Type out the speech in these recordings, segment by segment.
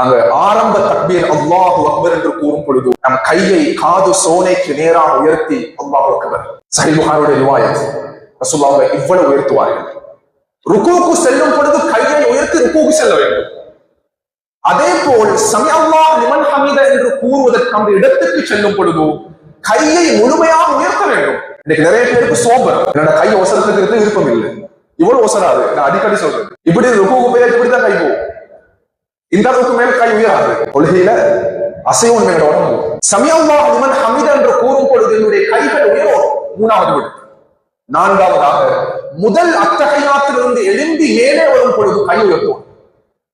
அங்க ஆரம்ப தக்பீர் அல்லாஹு அக்பர் என்று கூறும் பொழுது நம் கையை காது சோனைக்கு நேராக உயர்த்தி அல்லாஹு அக்பர். சரிபுகாருடைய ரிவாயத். ரசூல்லாவை இவ்வளவு உயர்த்துவார்கள். ருக்குவுக்கு செல்லும் பொழுது கையை உயர்த்தி ருக்குவுக்கு செல்ல வேண்டும். அதே போல் சமியல்லா நிமன் ஹமீத என்று கூறுவதற்கு அந்த இடத்துக்கு செல்லும் பொழுது கையை முழுமையாக உயர்த்த வேண்டும். இன்னைக்கு நிறைய பேருக்கு சோபர் என்னோட கை ஒசரத்துக்கு விருப்பம் இல்லை. இவ்வளவு ஒசராது. நான் அடிக்கடி சொல்றேன் இப்படி ருக்குவுக்கு போய் இப்படிதான் கை போ. இந்த அளவுக்கு மேல் கை உயராது. கொள்கையில அசைவம் மேல உடம்பு சமியல்லா லிமன் ஹமித என்று கூறும் பொழுது என்னுடைய கைகள் உயரும். மூணாவது விடு நான்காவதாக முதல் அத்தகையாத்திலிருந்து எழும்பி மேலே வரும் பொழுது கை உயர்த்தும்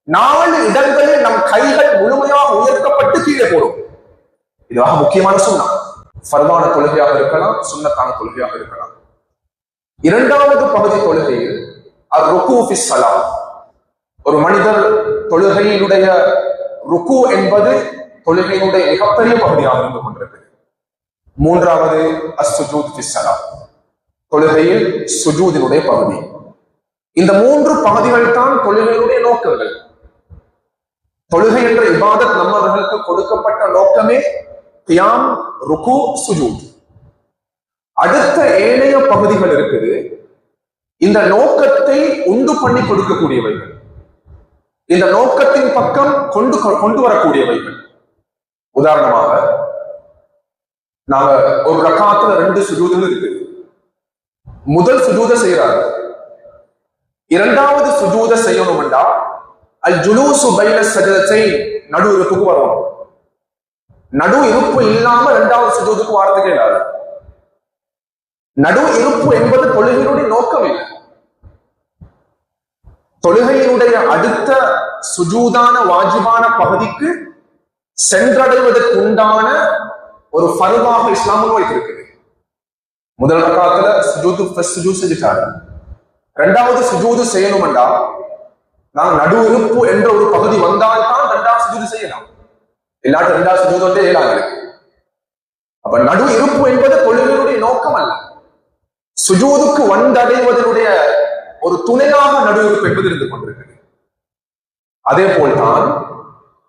நாலு இடங்களில் நம் கைகள் முழுமையாக உயர்த்தப்பட்டு கீழே போடும். இதுவாக முக்கியமான சுண்ணா. ஃபர்தான தொழுகையாக இருக்கலாம் சுண்ணத்தான தொழுகையாக இருக்கலாம். இரண்டாவது பகுதி தொழுகையில் ருக்கு சலாம் ஒரு மனிதர் தொழுகையினுடைய ருக்கு என்பது தொழுகையினுடைய மிகப்பெரிய பகுதியாக இருந்து கொண்டிருக்கு. மூன்றாவது அஸ்ஜூத் சலாம் தொழுகையில் சுஜூதினுடைய பகுதி. இந்த மூன்று பகுதிகள் தான் தொழுகையினுடைய நோக்கங்கள். தொழுகை என்ற இபாதத் நம்மவர்களுக்கு கொடுக்கப்பட்ட நோக்கமே கியாம் ருக்கு சுஜூத். அடுத்த ஏனைய பகுதிகள் இருக்குது. இந்த நோக்கத்தை உண்டு பண்ணி கொடுக்கக்கூடியவைகள். இந்த நோக்கத்தின் பக்கம் கொண்டு கொண்டு வரக்கூடியவைகள் உதாரணமாக நாங்க ஒரு ரக்காத்துல ரெண்டு சுஜூதுகள் இருக்குது முதல் சுஜூத செய்யறாரு இரண்டாவது சுஜூத செய்யணும்டா அல் ஜுலூசு பைன சஜதத்தை நடு இருப்புக்கு வரணும் நடு இருப்பு இல்லாம இரண்டாவது சுஜூதுக்கு வார்த்தைக்கு இல்லாது நடு இருப்பு என்பது தொழுகையினுடைய நோக்கம் இல்லை. தொழுகையினுடைய அடுத்த சுஜூதான வாஜிபான பகுதிக்கு சென்றடைவதற்கு உண்டான ஒரு பருவாக இஸ்லாமும் வைத்திருக்குது முதல் ரகாத்துல சுஜூது சுஜூ செஞ்சுட்டாரு. ரெண்டாவது சுஜூது செய்யணும்டா நான் நடு உறுப்பு என்ற ஒரு பகுதி வந்தால்தான் ரெண்டாவது சுஜூது செய்யலாம். இல்லாட்டி ரெண்டாவது சுஜூது வந்து இயலாது அப்ப நடு இருப்பு என்பது தொழுகையுடைய நோக்கம் அல்ல சுஜூதுக்கு வந்தடைவதனுடைய ஒரு துணையாக நடு என்பது இருந்து கொண்டிருக்கிறது. அதே போல்தான்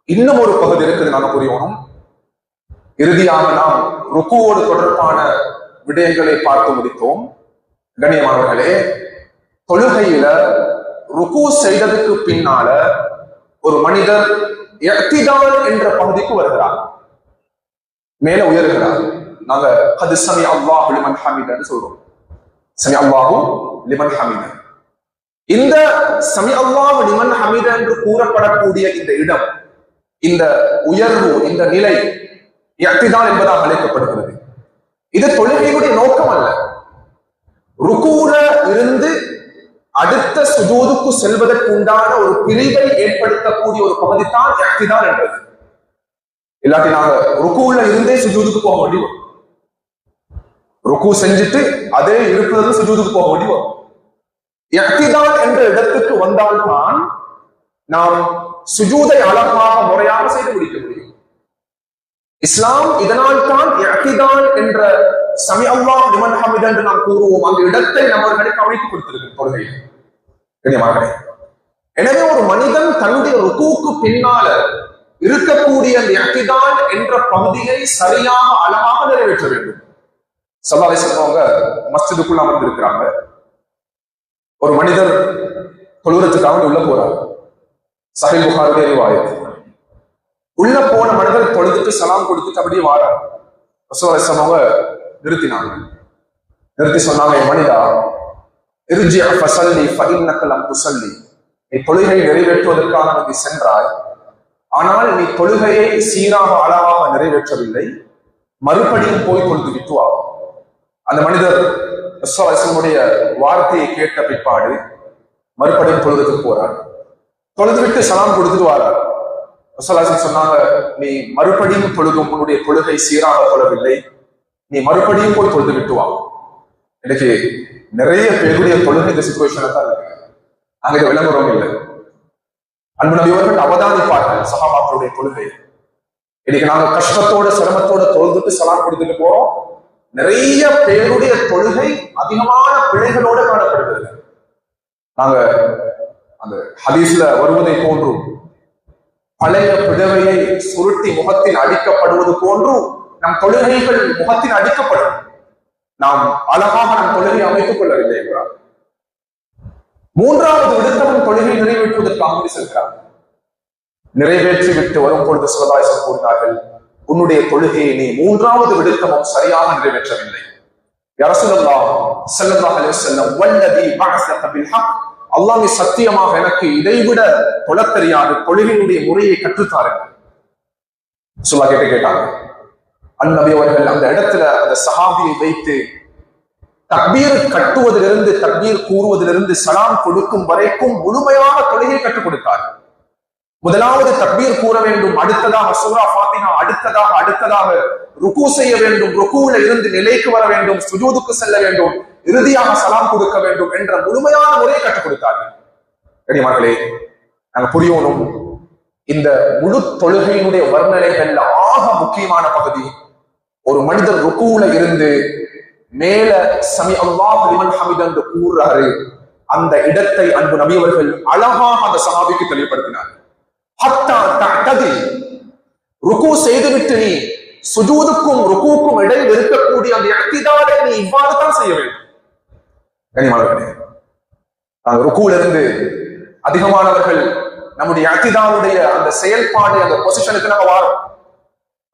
இன்னும் ஒரு பகுதி இருக்குது நாம புரியணும் இறுதியாக நாம் ருக்குவோடு தொடர்பான விடயங்களை பார்த்து முடித்தோம். கண்ணியமானவர்களே தொழுகையில ருக்கு செய்ததுக்கு பின்னால ஒரு மனிதர் எத்திதான் என்ற பகுதிக்கு வருகிறார். மேல உயர்கிறார். நாங்க அது சமி அல்லாஹு லிமன் ஹமீதன்னு சொல்றோம். சமி அல்லாஹு லிமன் ஹமீதன் இந்த சமி அல்லாஹ் லிமன் ஹமீத என்று கூறப்படக்கூடிய இந்த இடம் இந்த உயர்வு இந்த நிலை யக்திதான் என்பதாக அழைக்கப்படுகிறது. இது தொழுகையுடைய நோக்கம் அல்ல. ருக்கூல இருந்து அடுத்த சுஜூதுக்கு செல்வதற்கு உண்டான ஒரு பிரிவை ஏற்படுத்தக்கூடிய ஒரு பகுதி தான் எக்திதான் என்பது. இல்லாட்டி நாங்க ருக்குல இருந்தே சுஜூதுக்கு போக முடியும் ருக்கு செஞ்சுட்டு அதே இருக்கிறது சுஜூதுக்கு போக முடியும் வரும் என்ற இடத்துக்கு வந்தால்தான் நாம் சுஜூதை அழகாக முறையாக செய்து முடிக்க முடியும். இஸ்லாம் இதனால் தான் இஅ்திதால் என்ற சமி அல்லா நிமன் ஹமித் என்று நாம் கூறுவோம். அந்த இடத்தை நம்மர்களுக்கு அமைத்து கொடுத்திருக்கு தொழுகையில் கண்ணியமானவர்களே. எனவே ஒரு மனிதன் தன்னுடைய ருக்குவுக்கு பின்னால இருக்கக்கூடிய அந்த இஅ்திதால் என்ற பகுதியை சரியாக அழகாக நிறைவேற்ற வேண்டும். சல்லாவை சொல்றவங்க மஸ்ஜிதுக்குள்ள அமர்ந்திருக்கிறாங்க. ஒரு மனிதர் தொழுகிறதுக்காக உள்ள போறார். சஹில் புகாருடைய ரிவாயத். உள்ள போன மனிதர் தொழுதுட்டு சலாம் கொடுத்துட்டு அப்படியே வாரார். ரசூலுல்லாஹி நிறுத்தினாங்க. நிறுத்தி சொன்னாங்க என் மனிதா இர்ஜி ஃபஸல்லி ஃபஇன்னக லம் நீ தொழுகை நிறைவேற்றுவதற்காக நீ சென்றாய். ஆனால் நீ தொழுகையை சீராக அளவாக நிறைவேற்றவில்லை. மறுபடியும் போய் கொண்டு விட்டு வா. அந்த மனிதர் ரசூலுல்லாஹினுடைய வார்த்தையை கேட்ட பிற்பாடு மறுபடியும் தொழுதுக்கு போறார். தொழுது விட்டு சலாம் கொடுத்துட்டு வாரார். ரசூலுல்லாஹி சொன்னாங்க நீ மறுபடியும் தொழுதும் உன்னுடைய தொழுகை சீராக கொள்ளவில்லை நீ மறுபடியும் போய் தொழுது விட்டு வா. இன்னைக்கு நிறைய பேருடைய தொழுகை இந்த சுச்சுவேஷன்ல தான் இருக்கு. அங்க விளம்பரம் இல்லை. அன்பு நபியவர்கள் அவதானிப்பார்கள் சகாபாக்களுடைய தொழுகை இன்னைக்கு நாங்க கஷ்டத்தோட சிரமத்தோட தொழுதுட்டு சலாம் கொடுத்துட்டு போறோம். நிறைய பேருடைய தொழுகை அதிகமான பிழைகளோடு காணப்படுகிறது. நாங்க அந்த ஹதீஸ்ல வருவதை போன்றும் பழைய பிழவையை சுருட்டி முகத்தில் அடிக்கப்படுவது போன்றும் நம் தொழுகைகள் முகத்தில் அடிக்கப்படும். நாம் அழகாக நம் தொழுகை அமைத்துக் கொள்ளவில்லை என்றார் மூன்றாவது விடுத்தவன் தொழுகை நிறைவேற்றுவதற்காக செல்கிறார் நிறைவேற்றி விட்டு வரும் பொழுது சிவதாயசம் கூறினார்கள் உன்னுடைய தொழுகையை நீ மூன்றாவது விடுக்கமும் சரியாக நிறைவேற்றவில்லை. யரசுல்லா சத்தியமாக எனக்கு இதைவிட தொழத் தெரியாது தொழுகையினுடைய முறையை கற்றுத்தாருங்கள் சுல்லா கேட்டு கேட்டாங்க. அந்நபி அவர்கள் அந்த இடத்துல அந்த சஹாபியை வைத்து தக்பீர் கட்டுவதிலிருந்து தக்பீர் கூறுவதிலிருந்து சலாம் கொடுக்கும் வரைக்கும் முழுமையான தொழுகையை கற்றுக் கொடுத்தார்கள் முதலாவது தக்பீர் கூற வேண்டும். அடுத்ததாக சூரா ஃபாத்திஹா அடுத்ததாக அடுத்ததாக ருக்கு செய்ய வேண்டும். ருக்குல இருந்து நிலைக்கு வர வேண்டும். சுஜூதுக்கு செல்ல வேண்டும். இறுதியாக சலாம் கொடுக்க வேண்டும் என்ற முழுமையான முறையை கற்றுக் கொடுத்தார்கள். கனிமார்களே நாங்க புரியணும். இந்த முழு தொழுகையினுடைய வர்ணனைகள்ல ஆக முக்கியமான பகுதி. ஒரு மனிதர் ருக்குல இருந்து மேல சமி அல்லாஹ் லிமன் ஹமித் என்று கூறுறாரு. அந்த இடத்தை அன்பு நபியவர்கள் அழகாக அந்த சகாபிக்கு தெளிவுபடுத்தினார் ஹத்தா தஅ்ததி. ருக்கு செய்துவிட்டு நீ சுஜூதுக்கும் ருக்குவுக்கும் இடையில் இருக்கக்கூடிய அந்த இக்திதாலை நீ இவ்வாறு தான் செய்ய வேண்டும். கனிமானவர்களே அந்த ருக்குல இருந்து அதிகமானவர்கள் நம்முடைய அத்திதாவுடைய அந்த செயல்பாடு அந்த பொசிஷனுக்கு நாங்க வாரோம்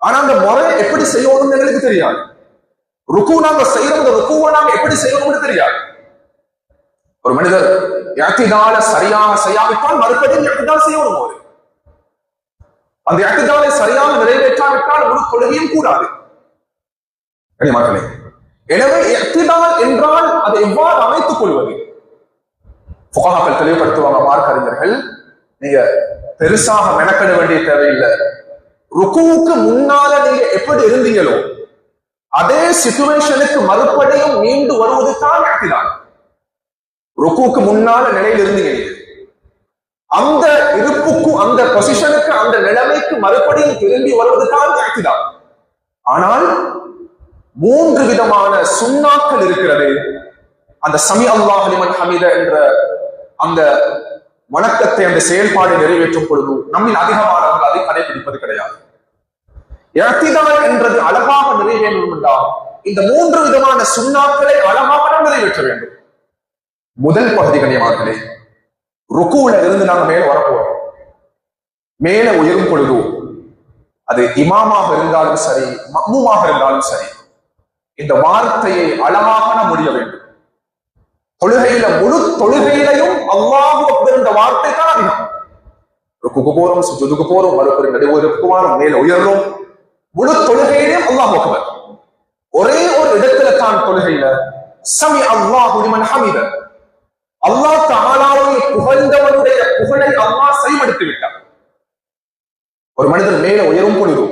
ஆனா அந்த முறை எப்படி செய்யணும்னு எங்களுக்கு தெரியாது. ருக்கு நாங்க செய்யறோம் அந்த ருக்குவை நாங்க எப்படி செய்யணும்னு தெரியாது. ஒரு மனிதர் அத்திதால சரியாக செய்யாவிட்டால் மறுபடியும் அத்திதால் செய்யணும் ஒரு அந்த அத்திதாலை சரியாக நிறைவேற்றாவிட்டால் ஒரு தொழுகையும் கூடாது. மக்களே எனவே எத்திதால் என்றால் அதை எவ்வாறு அமைத்துக் கொள்வது? புகாக்கள் தெளிவுபடுத்துவாங்க மார்க் அறிஞர்கள் நீங்க பெருசாக மெனக்கட வேண்டிய தேவையில்லை. ருக்குவுக்கு முன்னால நீங்க எப்படி இருந்தீங்களோ அதே சிச்சுவேஷனுக்கு மறுபடியும் மீண்டு வருவது தான் ருக்குவுக்கு முன்னால நிலையில் இருந்தீங்க நீங்க. அந்த இருப்புக்கும் அந்த பொசிஷனுக்கு அந்த நிலைமைக்கு மறுபடியும் திரும்பி வருவது தான் ஆனால் மூன்று விதமான சுண்ணாக்கள் இருக்கிறது. அந்த சமி அல்லாஹ் லிமன் ஹமீத என்ற அந்த வணக்கத்தை அந்த செயல்பாடு நிறைவேற்றும் பொழுது நம்மில் அதிகமானவர்கள் அதை கடைபிடிப்பது கிடையாது. இழத்திதான் என்றது அழகாக நிறைவேறும் என்றால் இந்த மூன்று விதமான சுண்ணாக்களை அழகாக நாம் நிறைவேற்ற வேண்டும். முதல் பகுதி கண்ணியமார்களே ருக்குல இருந்து நாங்க மேல வரப்போறோம். மேல உயரும் பொழுது அது இமாமாக இருந்தாலும் சரி மம்முமாக இருந்தாலும் சரி இந்த வார்த்தையை அழகாக நாம் முடிய வேண்டும். தொழுகையில முழு தொழுகையிலையும் அல்லாஹு இந்த வார்த்தை தான் அதிகம். ருக்குக்கு போறோம் சுஜுதுக்கு போறோம் மறுபடியும் நடுவுக்கு வாரம் மேல உயர்றோம். முழு தொழுகையிலையும் அல்லாஹ் அக்பர். ஒரே ஒரு இடத்துல தான் தொழுகையில. சமி அல்லாஹு ஹமிதன். அல்லாஹ் தஆலாவை புகழ்ந்தவனுடைய புகழை அல்லாஹ் செயல்படுத்தி விட்டார் ஒரு மனிதன் மேல உயரும் பொழுது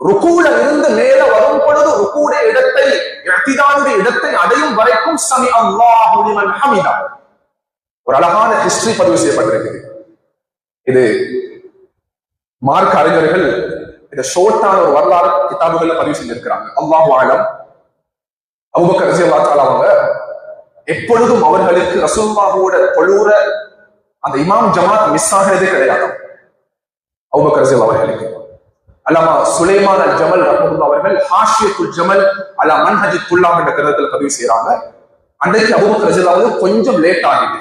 ருக்கூல இருந்து மேல வரும் பொழுது ருக்கூடைய இடத்தை இழத்திதானுடைய இடத்தை அடையும் வரைக்கும் சமி அல்லாஹுலிமன் ஹமிதா. ஒரு அழகான ஹிஸ்டரி பதிவு செய்யப்பட்டிருக்குது இது மார்க் அறிஞர்கள் இந்த ஷோர்ட்டான ஒரு வரலாறு கிதாபுகள்ல பதிவு செஞ்சிருக்கிறாங்க. அல்லாஹு ஆலம் அபுபக்கர் ரசி அல்லா அவங்க எப்பொழுதும் அவர்களுக்கு ரசூல்லாவோட தொழுற அந்த இமாம் ஜமாத் மிஸ் ஆகிறதே கிடையாது. அபுபக்கர் ரசி அவர்களுக்கு. அல்லாமா சுலைமான் அல் ஜமல் ரஹமுல்லா அவர்கள் ஹாஷியத்துல் ஜமல் அலா மன்ஹஜி துல்லாம் என்ற கருதத்தில் பதிவு செய்யறாங்க அன்றைக்கு அபுபக்கர் ரஜிலா கொஞ்சம் லேட் ஆகிட்டு.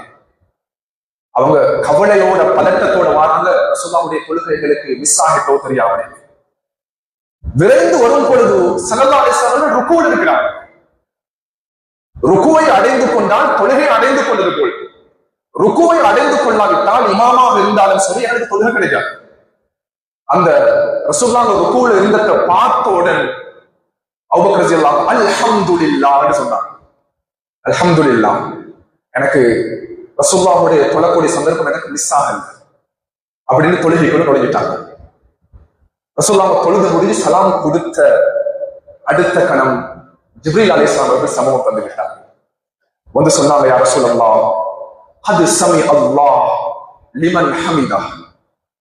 அவங்க கவலையோட பதட்டத்தோட வராங்க ரசூல்லாவுடைய கொள்கைகளுக்கு மிஸ் ஆகிட்டோ தெரியாமல். விரைந்து வரும் பொழுது சல்லா அவர்கள் ருக்குவில் இருக்கிறார் ருக்குவை அடைந்து கொண்டால் தொழுகை அடைந்து கொண்டது போல். ருக்குவை அடைந்து கொள்ளாவிட்டால் இமாமாக இருந்தாலும் சரி எனக்கு தொழுகை கிடைக்காது. அந்த ரசூல்லாங்க ருக்குவில் இருந்தத பார்த்தவுடன் அபுபக்கர் ரலியல்லாஹு அல்ஹம்துலில்லாஹ்னு சொன்னாங்க. அல்ஹம்துலில்லாஹ் எனக்கு ரசூல்லாவுடைய தொழக்கூடிய சந்தர்ப்பம் எனக்கு மிஸ் ஆகல அப்படின்னு தொழுகைக்குள்ள தொழுகிட்டாங்க ரசூல்லாங்க தொழுது முடிஞ்சு சலாம் கொடுத்த அடுத்த கணம் ஜிப்ரீல் அலிஸ்லாம் அவர்கள் சமூகம் தந்து விட்டாங்க வந்து சொன்னாங்க யார சொல்லலாம் அது சமி அல்லாஹ் லிமன் ஹமிதா.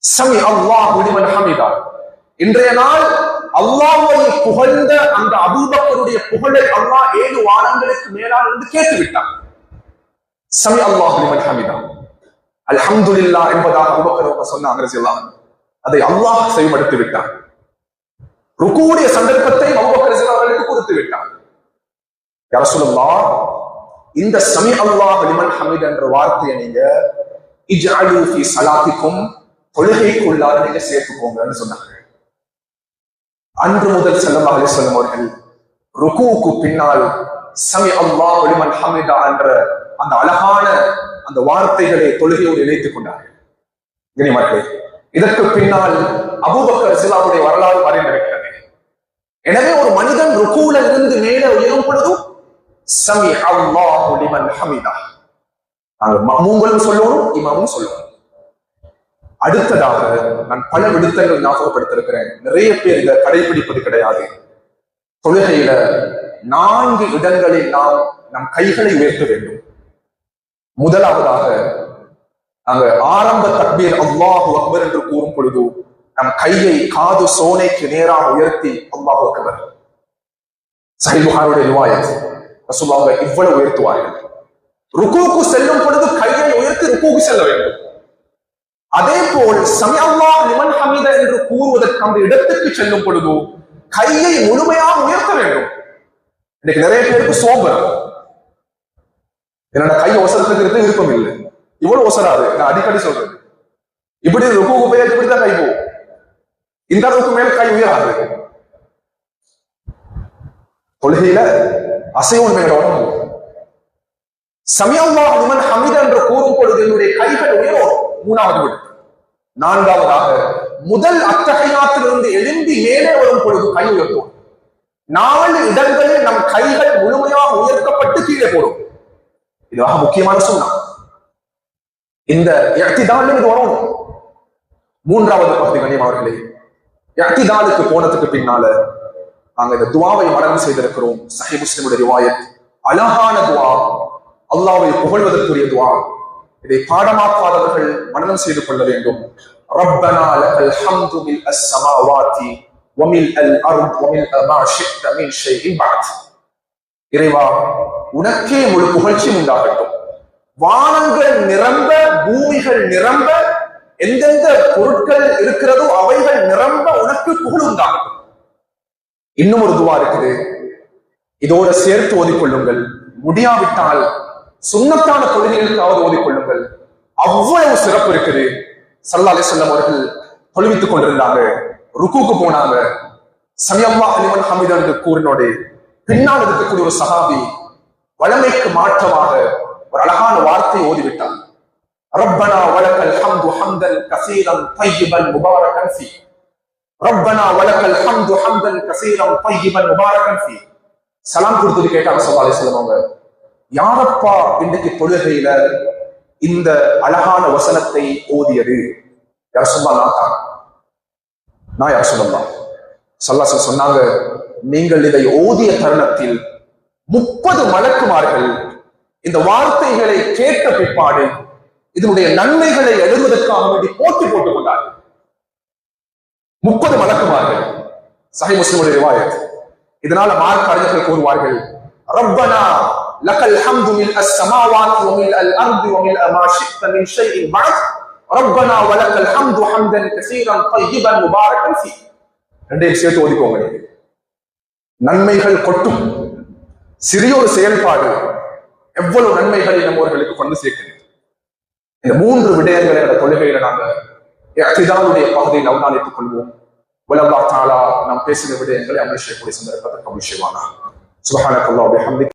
சமி அல்லாஹ் லிமன் ஹமிதா. இன்றைய நாள் அல்லாஹ்வை புகழ்ந்த அந்த அபூபக்கருடைய புகழை அல்லாஹ் ஏழு வாரங்களுக்கு மேலால் இருந்து கேட்டு விட்டான் சமி அல்லாஹ் லிமன் ஹமிதா. அல்ஹம்துலில்லாஹ் என்பதாக அபூபக்கர் சொன்னாங்க அதை அல்லாஹ் செயல்படுத்தி விட்டான் ருக்குவுடைய சந்தர்ப்பத்தை அபூபக்கர் அவர்களுக்கு கொடுத்து விட்டான் யா இந்த சமி அல்லாஹ் லிமன் ஹமீத் என்ற வார்த்தையை நீங்க இஜ்அலு ஃபி ஸலாத்திக்கும் தொழுகைக்குள்ளார நீங்க சேர்த்துக்கோங்கன்னு சொன்னாங்க. அன்று முதல் ஸல்லல்லாஹு அலைஹி வஸல்லம் அவர்கள் ருக்குவுக்கு பின்னால் சமி அல்லாஹ் லிமன் ஹமீதா என்ற அந்த அழகான அந்த வார்த்தைகளை தொழுகையோடு இணைத்துக் கொண்டார்கள். கனிமக்களே இதற்கு பின்னால் அபூபக்கர் சிலாவுடைய வரலாறு மறைந்திருக்கிறது. எனவே ஒரு மனிதன் ருக்கூல இருந்து மேலே உயரும் பொழுதும் சமி அல்லாஹு லிமன் ஹமிதா. நாங்கள் மம்மூங்களும் சொல்லணும் இமாமும் சொல்லணும். அடுத்ததாக நான் பல விடுத்தங்கள் ஞாபகப்படுத்திருக்கிறேன். நிறைய பேர் இதை கடைபிடிப்பது கிடையாது. தொழுகையில நான்கு இடங்களில் நாம் நம் கைகளை உயர்த்த வேண்டும். முதலாவதாக நாங்க ஆரம்ப தக்பீர் அல்லாஹு அக்பர் என்று கூறும் பொழுது நம் கையை காது சோனைக்கு நேராக உயர்த்தி அல்லாஹு அக்பர். சஹிபுகாருடைய ரிவாயத். ரசூலுல்லாஹ் இவ்வளவு உயர்த்துவார்கள். ருக்குவுக்கு செல்லும் பொழுது கையை உயர்த்தி ருக்குவுக்கு செல்ல வேண்டும். அதே போல் சமயல்லா லிமன் ஹமீத என்று கூறுவதற்கு அந்த இடத்துக்கு செல்லும் பொழுது கையை முழுமையாக உயர்த்த வேண்டும். இன்னைக்கு நிறைய பேருக்கு சோம்பர் என்னோட கை ஒசரத்துக்கு விருப்பம் இல்லை. இவ்வளவு ஒசராது நான் அடிக்கடி சொல்றேன். இப்படி ருக்கு போய் இப்படிதான் கை போகும். இந்த அளவுக்கு மேல் கை உயராது. கொள்கையில அசைவன் உடம்பு சமயல்லா ஹமித என்று கூறும் பொழுது என்னுடைய கைகள் உயரும் மூணாவது விடு. நான்காவதாக முதல் அத்தகையாத்திலிருந்து எழும்பி மேலே வரும் பொழுது கை உயர்த்தும் நாலு இடங்களில் நம் கைகள் முழுமையாக உயர்த்தப்பட்டு கீழே போடும். இதுவாக முக்கியமான சொன்னா இந்த எத்திதாலும் இது வரும். மூன்றாவது பகுதி கண்ணியம் அவர்களே எத்திதாலுக்கு போனதுக்கு பின்னால நாங்க இந்த துவாவை மரணம் செய்திருக்கிறோம் சஹி முஸ்லிமுடைய ரிவாயத் அழகான துவா அல்லாவை புகழ்வதற்குரிய துவா இதை பாடமாக்காதவர்கள் மனனம் செய்து கொள்ள வேண்டும் ربنا لك الحمد ملء السماوات وملء الارض وملء ما شئت من شيء بعد இறைவா உனக்கே முழு புகழ்ச்சி உண்டாகட்டும் வானங்கள் நிரம்ப பூமிகள் நிரம்ப எந்தெந்த பொருட்கள் இருக்கிறதோ அவைகள் நிரம்ப உனக்கு புகழ் உண்டாகட்டும் இன்னும் ஒரு துவா இருக்குது. இதோட சேர்த்து ஓதிக்கொள்ளுங்கள். முடியாவிட்டால் சுண்ணத்தான தொழுகைகளுக்காவது ஓதிக்கொள்ளுங்கள். அவ்வளவு சிறப்பு இருக்குது. சல்லா அலி செல்லம் அவர்கள் தொழுவித்துக் கொண்டிருந்தாங்க. ருக்குக்கு போனாங்க. சமயம்மா அலிமன் ஹமீத் என்று கூறினோடு பின்னால் இருக்கக்கூடிய ஒரு சகாபி வழமைக்கு மாற்றமாக ஒரு அழகான வார்த்தை ஓதிவிட்டார் ரப்பனா வழக்கல் ஹம்து ஹம்தன் கசீரன் தையிபன் முபாரகன் ஃபீ ரப்பனா வலக்கல் ஹம்து ஹம்தன் கசீரம் பையிபன் முபாரகன் ஃபீ சலாம் கொடுத்துட்டு கேட்டாங்க சல்லா அலி சொல்லுவாங்க யாரப்பா இன்றைக்கு தொழுகையில இந்த அழகான வசனத்தை ஓதியது யார் சொல்லா நான் நான் யார் சொல்லலாம் சல்லாசு சொன்னாங்க நீங்கள் இதை ஓதிய தருணத்தில் முப்பது மலக்குமார்கள் இந்த வார்த்தைகளை கேட்ட பிற்பாடு இதனுடைய நன்மைகளை எழுதுவதற்காக வேண்டி போட்டி போட்டுக் கொண்டார்கள் முப்பது மலக்குமார்கள். சஹி முஸ்லிமுடைய ரிவாயத். இதனால மார்க் அறிஞர்கள் கூறுவார்கள் ரப்பனா லக்கல் ஹம்து மில் அஸ்ஸமாவாத் வ அல் அர்தி வ மில் மா ஷித்த மின் ஷைஇன் பஅத் ரப்பனா வ லக்கல் ஹம்து ஹம்தன் கஸீரன் தய்யிபன் முபாரக்கன் ஃபீ. ரெண்டையும் சேர்த்து ஓதிக்கோங்க. நன்மைகள் கொட்டும். சிறிய ஒரு செயல்பாடு எவ்வளவு நன்மைகளை நம்மவர்களுக்கு கொண்டு சேர்க்கிறது. இந்த மூன்று விடயங்களை அந்த தொழுகையில நாங்க அச்சிதாவுடைய பகுதியில் அவதானித்துக் கொள்வோம் உலகா தாலா நாம் பேசின விடயங்களை அமல் செய்யக்கூடிய சந்தர்ப்பத்தை கமல் செய்வானா சுபஹானக்கல்லாஹு பிஹம்திக்